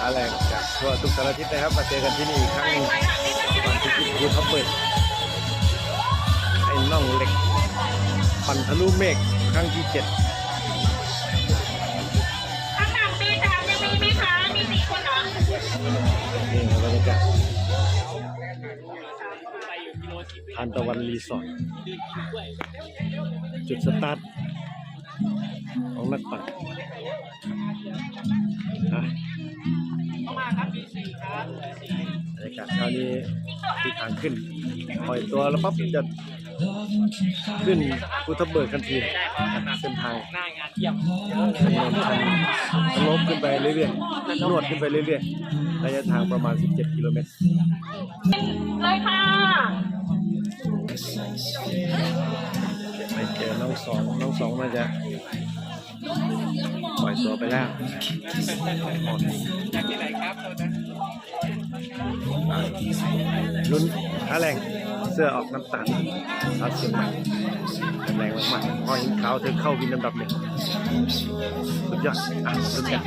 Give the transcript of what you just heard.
อาแรงจากทั่วทุกสารทิศนะครับ มาเจอกันที่นี่อีกครั้งหนึ่งวันที่ที่ภูทับเบิกไอ้น่องเหล็ก ปั่นทะลุเมฆครั้งที่เจ็ดข้างหลังปีสามยังมีไหมคะมีสี่คนเหรอนี่ครับบรรยากาศทานตะวันรีสอร์ทจุดสตาร์ทของนักปั่นากาศเช้านี้ที่ทางขึ้นปล่อยตัวแล้วปั๊บจะขึ้นภูทับเบิกทันทีเส้นทางหน้างานเยี่ยมถนนชันสโลปขึ้นไปเรื่อยๆนวดขึ้นไปเรื่อยๆระยะทางประมาณ 17 กิโลเมตรเลยค่ะไปเจอน้องสองน้องสองน่าจะปล่อยตัวไปแล้วจากที่ไหนครับตอนนั้น ลุ้นหาแรงเสื้อออกน้ำตาลสาเชียงใหม่แรงมากๆพอเห็นขาวเธอเข้าวินลำดับหนึ่งสุดยอดอะลุ้นกัน